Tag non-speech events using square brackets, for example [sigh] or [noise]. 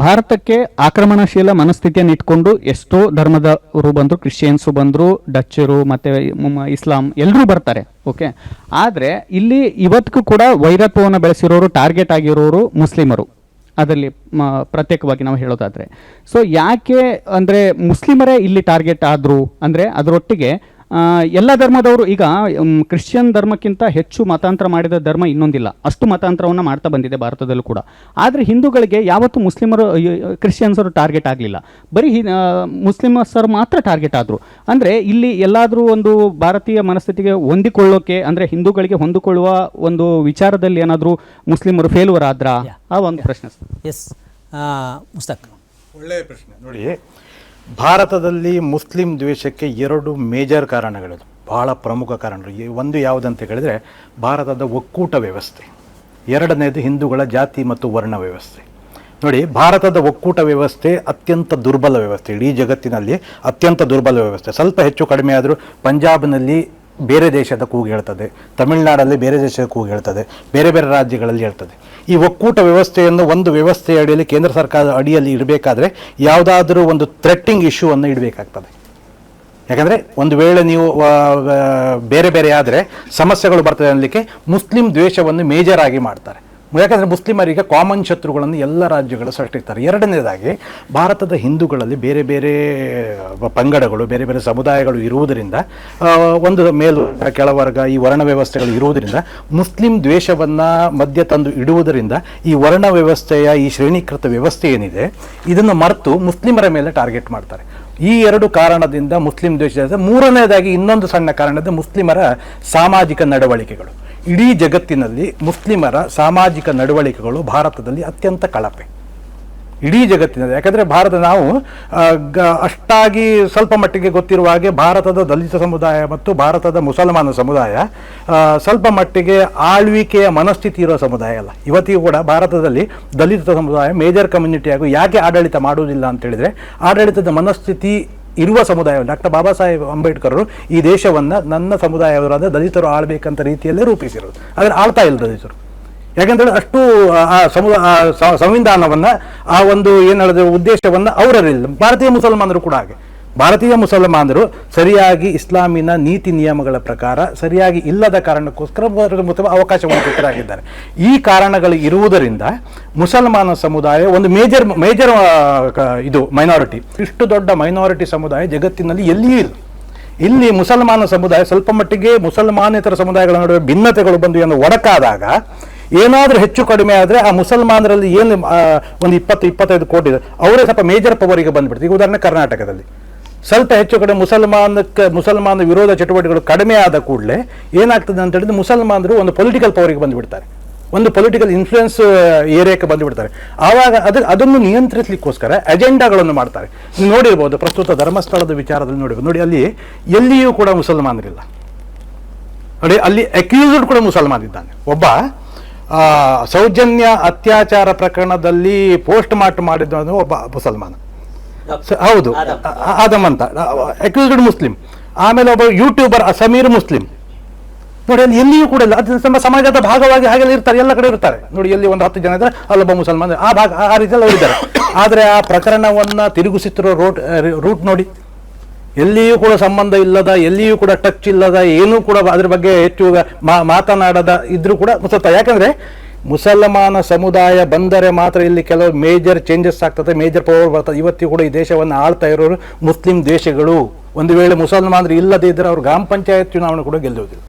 ಭಾರತಕ್ಕೆ ಆಕ್ರಮಣಶೀಲ ಮನಸ್ಥಿತಿಯನ್ನು ಇಟ್ಕೊಂಡು ಎಷ್ಟೋ ಧರ್ಮದವರು ಬಂದರು, ಕ್ರಿಶ್ಚಿಯನ್ಸು ಬಂದರು, ಡಚ್ಚರು, ಮತ್ತು ಇಸ್ಲಾಂ ಎಲ್ಲರೂ ಬರ್ತಾರೆ, ಓಕೆ? ಆದರೆ ಇಲ್ಲಿ ಇವತ್ತಿಗೂ ಕೂಡ ವೈರತ್ವವನ್ನು ಬೆಳೆಸಿರೋರು, ಟಾರ್ಗೆಟ್ ಆಗಿರೋರು ಮುಸ್ಲಿಮರು. ಅದರಲ್ಲಿ ಪ್ರತ್ಯೇಕವಾಗಿ ನಾವು ಹೇಳೋದಾದರೆ. ಸೊ ಯಾಕೆ ಅಂದರೆ ಮುಸ್ಲಿಮರೇ ಇಲ್ಲಿ ಟಾರ್ಗೆಟ್ ಆದರು, ಅಂದರೆ ಅದರೊಟ್ಟಿಗೆ ಎಲ್ಲ ಧರ್ಮದವರು ಈಗ ಕ್ರಿಶ್ಚಿಯನ್ ಧರ್ಮಕ್ಕಿಂತ ಹೆಚ್ಚು ಮತಾಂತರ ಮಾಡಿದ ಧರ್ಮ ಇನ್ನೊಂದಿಲ್ಲ. ಅಷ್ಟು ಮತಾಂತರವನ್ನು ಮಾಡ್ತಾ ಬಂದಿದೆ ಭಾರತದಲ್ಲೂ ಕೂಡ. ಆದರೆ ಹಿಂದೂಗಳಿಗೆ ಯಾವತ್ತೂ ಮುಸ್ಲಿಮರು ಕ್ರಿಶ್ಚಿಯನ್ಸರು ಟಾರ್ಗೆಟ್ ಆಗಲಿಲ್ಲ. ಬರೀ ಮುಸ್ಲಿಮಸರು ಮಾತ್ರ ಟಾರ್ಗೆಟ್ ಆದರು. ಅಂದರೆ ಇಲ್ಲಿ ಎಲ್ಲಾದರೂ ಒಂದು ಭಾರತೀಯ ಮನಸ್ಥಿತಿಗೆ ಹೊಂದಿಕೊಳ್ಳೋಕೆ ಅಂದರೆ ಹಿಂದೂಗಳಿಗೆ ಹೊಂದಿಕೊಳ್ಳುವ ಒಂದು ವಿಚಾರದಲ್ಲಿ ಏನಾದರೂ ಮುಸ್ಲಿಮರು ಫೇಲ್ಯೂರ್ ಆದ್ರಾ ಆ ಒಂದು ಪ್ರಶ್ನೆ ಸರ್. ಎಸ್ ಮುಸ್ತಕ್. ಒಳ್ಳೆಯ ಪ್ರಶ್ನೆ. ನೋಡಿ ಭಾರತದಲ್ಲಿ ಮುಸ್ಲಿಂ ದ್ವೇಷಕ್ಕೆ ಎರಡು ಮೇಜರ್ ಕಾರಣಗಳಿದೆ. ಬಹಳ ಪ್ರಮುಖ ಕಾರಣಗಳು ಒಂದು ಯಾವುದಂತ ಹೇಳಿದರೆ, ಭಾರತದ ಒಕ್ಕೂಟ ವ್ಯವಸ್ಥೆ. ಎರಡನೇದು ಹಿಂದೂಗಳ ಜಾತಿ ಮತ್ತು ವರ್ಣ ವ್ಯವಸ್ಥೆ. ನೋಡಿ, ಭಾರತದ ಒಕ್ಕೂಟ ವ್ಯವಸ್ಥೆ ಅತ್ಯಂತ ದುರ್ಬಲ ವ್ಯವಸ್ಥೆ. ಇಡೀ ಜಗತ್ತಿನಲ್ಲಿ ಅತ್ಯಂತ ದುರ್ಬಲ ವ್ಯವಸ್ಥೆ. ಸ್ವಲ್ಪ ಹೆಚ್ಚು ಕಡಿಮೆ ಆದರೂ, ಪಂಜಾಬ್ನಲ್ಲಿ ಬೇರೆ ದೇಶದ ಕೂಗು ಹೇಳ್ತದೆ. ತಮಿಳುನಾಡಲ್ಲಿ ಬೇರೆ ದೇಶದ ಕೂಗು ಹೇಳ್ತದೆ. ಬೇರೆ ಬೇರೆ ರಾಜ್ಯಗಳಲ್ಲಿ ಹೇಳ್ತದೆ. ಈ ಒಕ್ಕೂಟ ವ್ಯವಸ್ಥೆಯನ್ನು ಒಂದು ವ್ಯವಸ್ಥೆಯ ಅಡಿಯಲ್ಲಿ ಕೇಂದ್ರ ಸರ್ಕಾರದ ಅಡಿಯಲ್ಲಿ ಇಡಬೇಕಾದ್ರೆ ಯಾವುದಾದರೂ ಒಂದು ಥ್ರೆಟ್ಟಿಂಗ್ ಇಶ್ಯೂ ಅನ್ನು ಇಡಬೇಕಾಗ್ತದೆ. ಯಾಕಂದರೆ ಒಂದು ವೇಳೆ ನೀವು ಬೇರೆ ಬೇರೆ ಆದರೆ ಸಮಸ್ಯೆಗಳು ಬರ್ತದೆ ಅನ್ನಲಿಕ್ಕೆ ಮುಸ್ಲಿಂ ದ್ವೇಷವನ್ನು ಮೇಜರ್ ಆಗಿ ಮಾಡ್ತಾರೆ. ಯಾಕಂದರೆ ಮುಸ್ಲಿಮರಿಗೆ ಕಾಮನ್ ಶತ್ರುಗಳನ್ನು ಎಲ್ಲ ರಾಜ್ಯಗಳು ಸೃಷ್ಟಿಸ್ತಾರೆ. ಎರಡನೇದಾಗಿ, ಭಾರತದ ಹಿಂದೂಗಳಲ್ಲಿ ಬೇರೆ ಬೇರೆ ಪಂಗಡಗಳು, ಬೇರೆ ಬೇರೆ ಸಮುದಾಯಗಳು ಇರುವುದರಿಂದ ಒಂದು ಮೇಲು ಕೆಳವರ್ಗ ಈ ವರ್ಣ ವ್ಯವಸ್ಥೆಗಳು ಇರುವುದರಿಂದ, ಮುಸ್ಲಿಂ ದ್ವೇಷವನ್ನು ಮಧ್ಯ ತಂದು ಇಡುವುದರಿಂದ ಈ ವರ್ಣ ವ್ಯವಸ್ಥೆಯ ಈ ಶ್ರೇಣೀಕೃತ ವ್ಯವಸ್ಥೆ ಏನಿದೆ, ಇದನ್ನು ಮರೆತು ಮುಸ್ಲಿಮರ ಮೇಲೆ ಟಾರ್ಗೆಟ್ ಮಾಡ್ತಾರೆ. ಈ ಎರಡು ಕಾರಣದಿಂದ ಮುಸ್ಲಿಂ ದ್ವೇಷ ಮೂರನೇದಾಗಿ ಇನ್ನೊಂದು ಸಣ್ಣ ಕಾರಣದ ಮುಸ್ಲಿಮರ ಸಾಮಾಜಿಕ ನಡವಳಿಕೆಗಳು. ಇಡೀ ಜಗತ್ತಿನಲ್ಲಿ ಮುಸ್ಲಿಮರ ಸಾಮಾಜಿಕ ನಡವಳಿಕೆಗಳು ಭಾರತದಲ್ಲಿ ಅತ್ಯಂತ ಕಳಪೆ. ಇಡೀ ಜಗತ್ತಿನಲ್ಲಿ ಯಾಕಂದರೆ ಭಾರತ ನಾವು ಅಷ್ಟಾಗಿ ಸ್ವಲ್ಪ ಮಟ್ಟಿಗೆ ಗೊತ್ತಿರುವ ಹಾಗೆ ಭಾರತದ ದಲಿತ ಸಮುದಾಯ ಮತ್ತು ಭಾರತದ ಮುಸಲ್ಮಾನ ಸಮುದಾಯ ಸ್ವಲ್ಪ ಮಟ್ಟಿಗೆ ಆಳ್ವಿಕೆಯ ಮನಸ್ಥಿತಿ ಇರುವ ಸಮುದಾಯ ಅಲ್ಲ. ಇವತ್ತಿಗೂ ಕೂಡ ಭಾರತದಲ್ಲಿ ದಲಿತ ಸಮುದಾಯ ಮೇಜರ್ ಕಮ್ಯುನಿಟಿ ಹಾಗೂ ಯಾಕೆ ಆಡಳಿತ ಮಾಡುವುದಿಲ್ಲ ಅಂತ ಹೇಳಿದರೆ, ಆಡಳಿತದ ಮನಸ್ಥಿತಿ ಇರುವ ಸಮುದಾಯ ಡಾಕ್ಟರ್ ಬಾಬಾ ಸಾಹೇಬ್ ಅಂಬೇಡ್ಕರ್ ಈ ದೇಶವನ್ನು ನನ್ನ ಸಮುದಾಯವರಾದ ದಲಿತರು ಆಳ್ಬೇಕಂತ ರೀತಿಯಲ್ಲೇ ರೂಪಿಸಿರೋದು. ಆದರೆ ಆಳ್ತಾ ಇಲ್ಲ ದಲಿತರು. ಯಾಕಂತೇಳಿ ಅಷ್ಟು, ಆ- ಸಮುದ ಸಂವಿಧಾನವನ್ನ, ಆ ಒಂದು ಏನು ಹೇಳಿದ್ರೆ, ಉದ್ದೇಶವನ್ನ ಅವರಲ್ಲಿಲ್ಲ. ಭಾರತೀಯ ಮುಸಲ್ಮಾನರು ಕೂಡ ಹಾಗೆ. ಭಾರತೀಯ ಮುಸಲ್ಮಾನರು ಸರಿಯಾಗಿ ಇಸ್ಲಾಮಿನ ನೀತಿ ನಿಯಮಗಳ ಪ್ರಕಾರ, ಸರಿಯಾಗಿ ಇಲ್ಲದ ಕಾರಣಕ್ಕೋಸ್ಕರ ಅವಕಾಶವನ್ನು ಕೊಟ್ಟರಾಗಿದ್ದಾರೆ. ಈ ಕಾರಣಗಳು ಇರುವುದರಿಂದ ಮುಸಲ್ಮಾನ ಸಮುದಾಯ ಒಂದು ಮೇಜರ್ ಮೇಜರ್ ಇದು, ಮೈನಾರಿಟಿ. ಇಷ್ಟು ದೊಡ್ಡ ಮೈನಾರಿಟಿ ಸಮುದಾಯ ಜಗತ್ತಿನಲ್ಲಿ ಎಲ್ಲಿಯೂ ಇಲ್ಲ. ಇಲ್ಲಿ ಮುಸಲ್ಮಾನ ಸಮುದಾಯ ಸ್ವಲ್ಪ ಮಟ್ಟಿಗೆ ಮುಸಲ್ಮಾನೇತರ ಸಮುದಾಯಗಳ ನಡುವೆ ಭಿನ್ನತೆಗಳು ಬಂದು ಏನು ಒಡಕಾದಾಗ ಏನಾದರೂ ಹೆಚ್ಚು ಕಡಿಮೆ ಆದರೆ ಆ ಮುಸಲ್ಮಾನರಲ್ಲಿ ಏನು ಒಂದು ಇಪ್ಪತ್ತು, ಇಪ್ಪತ್ತೈದು ಕೋಟಿ ಅವರೇ ಸ್ವಲ್ಪ ಮೇಜರ್ ಪವರಿಗೆ ಬಂದ್ಬಿಡ್ತು. ಈಗ ಉದಾಹರಣೆ ಕರ್ನಾಟಕದಲ್ಲಿ. ಸ್ವಲ್ಪ ಹೆಚ್ಚು ಕಡೆ ಮುಸಲ್ಮಾನಕ್ಕೆ, ಮುಸಲ್ಮಾನ ವಿರೋಧ ಚಟುವಟಿಕೆಗಳು ಕಡಿಮೆ ಆದ ಕೂಡಲೇ ಏನಾಗ್ತದೆ ಅಂತ ಹೇಳಿದ್ರೆ ಮುಸಲ್ಮಾನರು ಒಂದು ಪೊಲಿಟಿಕಲ್ ಪವರಿಗೆ ಬಂದುಬಿಡ್ತಾರೆ. ಒಂದು ಪೊಲಿಟಿಕಲ್ ಇನ್ಫ್ಲುಯೆನ್ಸ್ ಏರಿಯಾಕ್ಕೆ ಬಂದುಬಿಡ್ತಾರೆ. ಆವಾಗ ಅದು, ಅದನ್ನು ನಿಯಂತ್ರಿಸಲಿಕ್ಕೋಸ್ಕರ ಅಜೆಂಡಾಗಳನ್ನು ಮಾಡ್ತಾರೆ. ನೀವು ನೋಡಿರ್ಬೋದು, ಪ್ರಸ್ತುತ ಧರ್ಮಸ್ಥಳದ ವಿಚಾರದಲ್ಲಿ ನೋಡಿರ್ಬೋದು. ನೋಡಿ, ಅಲ್ಲಿ ಎಲ್ಲಿಯೂ ಕೂಡ ಮುಸಲ್ಮಾನರಿಲ್ಲ. ನೋಡಿ, ಅಲ್ಲಿ ಅಕ್ಯೂಸ್ಡ್ ಕೂಡ ಮುಸಲ್ಮಾನ್ ಇದ್ದಾನೆ ಒಬ್ಬ ಸೌಜನ್ಯ ಅತ್ಯಾಚಾರ ಪ್ರಕರಣದಲ್ಲಿ ಪೋಸ್ಟ್ ಮಾರ್ಟಮ್ ಮಾಡಿದ್ದು ಒಬ್ಬ ಮುಸಲ್ಮಾನ. ಹೌದು. ಆದಮ್. ಅಂತ. Accused Muslim. ಆಮೇಲೆ ಒಬ್ಬ ಯೂಟ್ಯೂಬರ್ ಸಮೀರ್ ಮುಸ್ಲಿಂ. ನೋಡಿ ಅಲ್ಲಿ ಎಲ್ಲಿಯೂ ಕೂಡ ಇಲ್ಲ. ಅದು ನಮ್ಮ ಸಮಾಜದ ಭಾಗವಾಗಿ ಹಾಗೆಲ್ಲ ಇರ್ತಾರೆ. ಎಲ್ಲ ಕಡೆ ಇರ್ತಾರೆ. ನೋಡಿ ಎಲ್ಲಿ ಒಂದು ಹತ್ತು ಜನ ಇದ್ದಾರೆ ಅಲ್ಲೊಬ್ಬ ಮುಸಲ್ಮಾನ. ಆ ಭಾಗ ಆ ರೀತಿಯಲ್ಲಿ ಅವರಿದ್ದಾರೆ [coughs] ಆದರೆ ಆ ಪ್ರಕರಣವನ್ನ ತಿರುಗಿಸುತ್ತಿರೋ ರೋಟ್ ರೂಟ್ ನೋಡಿ. ಎಲ್ಲಿಯೂ ಕೂಡ ಸಂಬಂಧ ಇಲ್ಲದ, ಎಲ್ಲಿಯೂ ಕೂಡ ಟಚ್ ಇಲ್ಲದ, ಏನೂ ಕೂಡ ಅದ್ರ ಬಗ್ಗೆ ಹೆಚ್ಚು ಮಾತನಾಡದ ಇದ್ರೂ ಕೂಡ ಸ್ವಲ್ಪ ಯಾಕಂದ್ರೆ ಮುಸಲ್ಮಾನ ಸಮುದಾಯ ಬಂದರೆ ಮಾತ್ರ ಇಲ್ಲಿ ಕೆಲವು ಮೇಜರ್ ಚೇಂಜಸ್ ಆಗ್ತದೆ ಮೇಜರ್ ಪವರ್ ಬರ್ತದೆ. ಇವತ್ತಿಗೂ ಕೂಡ ಈ ದೇಶವನ್ನು ಆಳ್ತಾ ಇರೋರು ಮುಸ್ಲಿಂ ದೇಶಗಳು. ಒಂದು ವೇಳೆ ಮುಸಲ್ಮಾನರು ಇಲ್ಲದೇ ಇದ್ದರೆ ಅವರು ಗ್ರಾಮ ಪಂಚಾಯತ್ ಚುನಾವಣೆ ಕೂಡ ಗೆಲ್ಲುವುದಿಲ್ಲ.